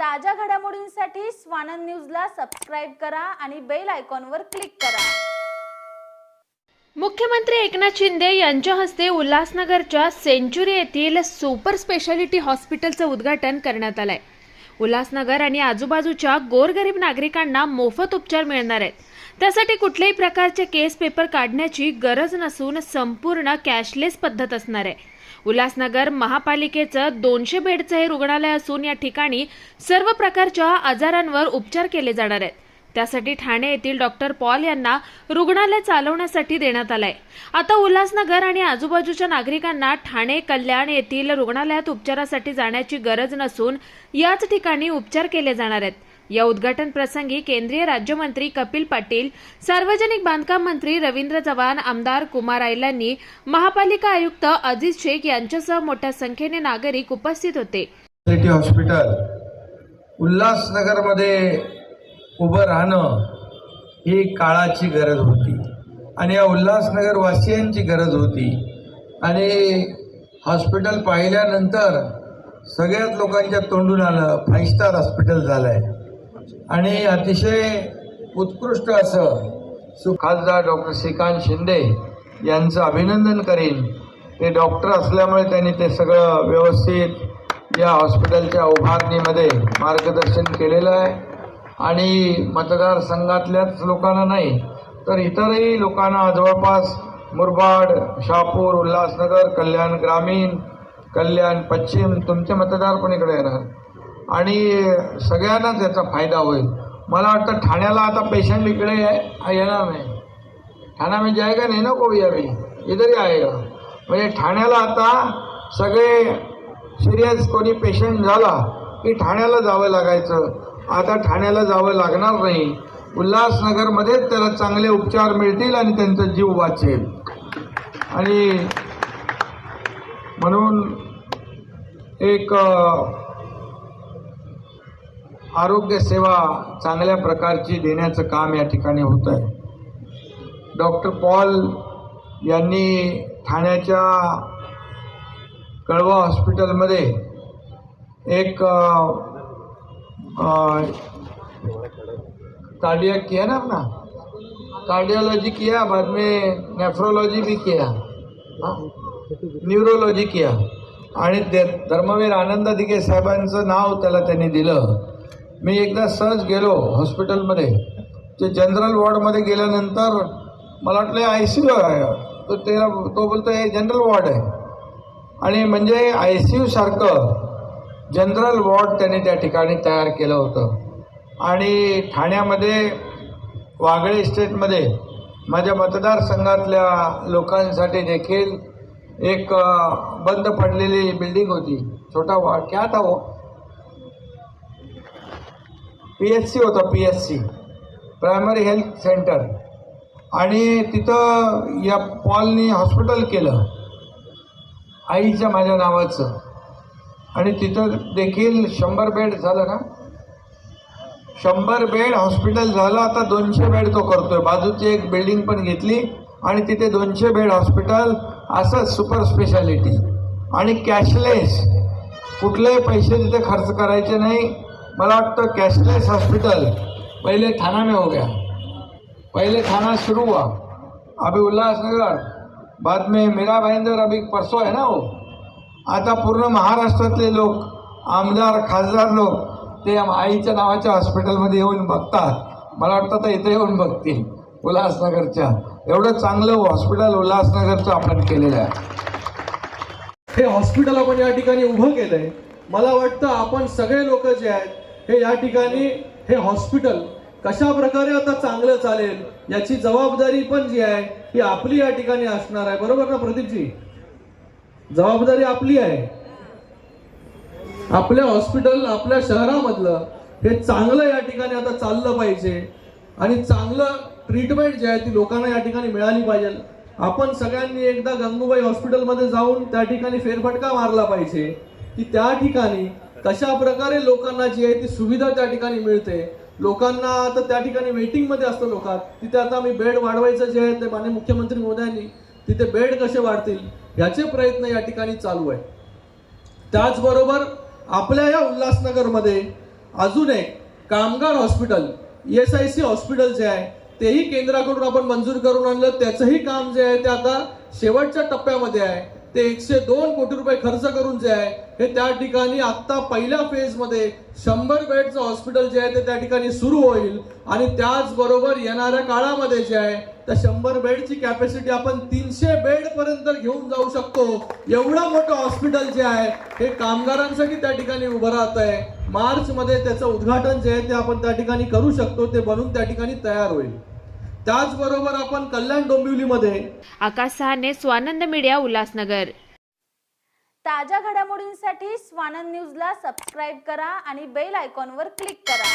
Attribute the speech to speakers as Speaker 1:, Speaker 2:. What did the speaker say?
Speaker 1: ताज्या घडामोडींसाठी स्वानंद न्यूजला सबस्क्राईब करा आणि बेल आयकॉनवर क्लिक करा.
Speaker 2: मुख्यमंत्री एकनाथ शिंदे यांच्या हस्ते उल्हासनगरच्या सेंचुरी येथील सुपर स्पेशालिटी हॉस्पिटलचं उद्घाटन करण्यात आलंय. उल्हासनगर आणि आजूबाजूच्या गोरगरीब नागरिकांना मोफत उपचार मिळणार आहेत. त्यासाठी कुठल्याही प्रकारचे केस पेपर काढण्याची गरज नसून संपूर्ण कॅशलेस पद्धत असणार आहे. उल्हासनगर महापालिकेचं दोनशे बेडचं हे रुग्णालय असून या ठिकाणी सर्व प्रकारच्या आजारांवर उपचार केले जाणार आहेत. त्यासाठी ठाणे येथील डॉक्टर पॉल यांना रुग्णालय चालवण्यासाठी देण्यात आलंय. आता उल्हासनगर आणि आजूबाजूच्या नागरिकांना ठाणे कल्याण येथील रुग्णालयात उपचारासाठी जाण्याची गरज नसून याच ठिकाणी उपचार केले जाणार आहेत. या उद्घाटन प्रसंगी केंद्रीय राज्यमंत्री कपिल पाटील सार्वजनिक बांधकाम मंत्री रवींद्र चव्हाण आमदार कुमार आयलांनी महापालिका आयुक्त अजित शेख यांच्यासह मोठ्या संख्येने नागरिक उपस्थित होते.
Speaker 3: सिटी हॉस्पिटल उल्हासनगरमध्ये उभं राहणं ही काळाची गरज होती. आणि या उल्हासनगर वासियांची गरज होती. आणि हॉस्पिटल पाहिल्यानंतर सगळ्याच लोकांच्या तोंडून आलं फाईव्ह स्टार हॉस्पिटल झालं आहे आणि अतिशय उत्कृष्ट असं सु खासदार डॉक्टर श्रीकांत शिंदे यांचं अभिनंदन करीन. ते डॉक्टर असल्यामुळे त्यांनी ते सगळं व्यवस्थित या हॉस्पिटलच्या उभारणीमध्ये मार्गदर्शन केलेलं आहे. आणि मतदारसंघातल्याच लोकांना नाही तर इतरही लोकांना जवळपास मुरबाड शहापूर उल्हासनगर कल्याण ग्रामीण कल्याण पश्चिम तुमचे मतदार पण इकडे येणार. आणि सगळ्यांनाच याचा फायदा होईल. मला वाटतं ठाण्याला आता पेशंट इकडे येणार नाही. ठाणा म्हणजे में जाएगा नाही ना कोवी अभी इधर आहे. का म्हणजे ठाण्याला आता सगळे सिरियस कोणी पेशंट झाला की ठाण्याला जावं लागायचं. आता ठाण्याला जावं लागणार नाही. उल्हासनगरमध्येच त्याला चांगले उपचार मिळतील आणि त्यांचा जीव वाचेल. आणि म्हणून एक आरोग्य सेवा चांगल्या प्रकारची देण्याचं काम या ठिकाणी होत आहे. डॉक्टर पॉल यांनी ठाण्याच्या कळवा हॉस्पिटलमध्ये एक कार्डिया किया ना अपना? कार्डियोलॉजी किया बाद में नेफ्रोलॉजी भी किया न्यूरोलॉजी किया. आणि ते धर्मवीर आनंद दिघे साहेबांचं नाव त्याला त्यांनी दिलं. मी एकदा सहज गेलो हॉस्पिटलमध्ये. ते जनरल वॉर्डमध्ये गेल्यानंतर मला वाटलं आय सी यू आहे. तर त्याला तो बोलतो हे जनरल वॉर्ड आहे. आणि म्हणजे आय सी यूसारखं जनरल वॉर्ड त्याने त्या ठिकाणी तयार केलं होतं. आणि ठाण्यामध्ये वागळे इस्टेटमध्ये माझ्या मतदारसंघातल्या लोकांसाठी देखील एक बंद पडलेली बिल्डिंग होती. छोटा वॉर्ड क्या था वो पी एच सी होतं P H C primary health centre आणि तिथं या पॉलनी हॉस्पिटल केलं. आईच्या माझ्या नावाचं. आणि तिथं देखील शंभर बेड झालं ना? शंभर बेड हॉस्पिटल झालं आता दोनशे बेड तो करतोय. बाजूची एक बिल्डिंग पण घेतली आणि तिथे दोनशे बेड हॉस्पिटल असंच सुपर स्पेशालिटी आणि कॅशलेस कुठलेही पैसे तिथे खर्च करायचे नाही. मला वाटतं कॅशलेस हॉस्पिटल पहिले थाना में हो गया. पहले थाना शुरू हुआ. अभी उल्हासनगर बाद में मीरा भाईंदर अभी परसों है ना वो? आता पूर्ण महाराष्ट्रातले लोक आमदार खासदार लोक ते आईच्या नावाच्या हॉस्पिटलमध्ये येऊन बघतात. मला वाटतं तर इथे येऊन बघतील उल्हासनगरच्या. एवढं चांगलं हॉस्पिटल उल्हासनगरचं आपण केलेलं आहे.
Speaker 4: हे हॉस्पिटल आपण या ठिकाणी उभं केलंय. मला वाटतं आपण सगळे लोक जे आहेत हे या ठिकाणी हे हॉस्पिटल कशा प्रकारे आता चांगलं चालेल याची जबाबदारी पण जी आहे ही आपली या ठिकाणी असणार आहे. बरोबर ना प्रदीपजी? जबाबदारी आपली आहे. आपल्या हॉस्पिटल आपल्या शहरामधलं हे चांगलं या ठिकाणी आता चाललं पाहिजे. आणि चांगलं ट्रीटमेंट जे आहे ती लोकांना या ठिकाणी मिळाली पाहिजे. आपण सगळ्यांनी एकदा गंगूबाई हॉस्पिटलमध्ये जाऊन त्या ठिकाणी फेरफटका मारला पाहिजे की त्या ठिकाणी कशा प्रकारे लोकांना जी आहे ती सुविधा त्या ठिकाणी मिळते लोकांना आता त्या ठिकाणी वेटिंगमध्ये असतं लोकात तिथे आता मी बेड वाढवायचं जे आहे ते माननीय मुख्यमंत्री मोदयांनी तिथे बेड कसे वाढतील याचे प्रयत्न या ठिकाणी चालू आहे. त्याचबरोबर आपल्या या उल्हासनगरमध्ये अजून एक कामगार hospital E S I C hospital जे आहे तेही केंद्राकडून आपण मंजूर करून आणलं त्याचंही काम जे आहे ते आता शेवटच्या टप्प्यामध्ये आहे. ते एकशे दोन कोटी रुपये खर्च करून जे आहे हे त्या ठिकाणी आत्ता पहिल्या फेजमध्ये शंभर बेडचं हॉस्पिटल जे आहे ते त्या ठिकाणी सुरू होईल. आणि त्याचबरोबर येणाऱ्या काळामध्ये जे आहे त्या शंभर बेडची कॅपॅसिटी आपण तीनशे बेडपर्यंत घेऊन जाऊ शकतो. एवढं मोठं हॉस्पिटल जे आहे हे कामगारांसाठी त्या ठिकाणी उभं राहत आहे. मार्चमध्ये त्याचं उद्घाटन जे आहे ते आपण त्या ठिकाणी करू शकतो ते बनून त्या ठिकाणी तयार होईल. त्याचबरोबर आपण कल्याण डोंबिवलीमध्ये
Speaker 2: आकाश सहाने स्वानंद मीडिया उल्हासनगर.
Speaker 1: ताज्या घडामोडींसाठी स्वानंद न्यूजला सबस्क्राईब करा आणि बेल आयकॉनवर क्लिक करा.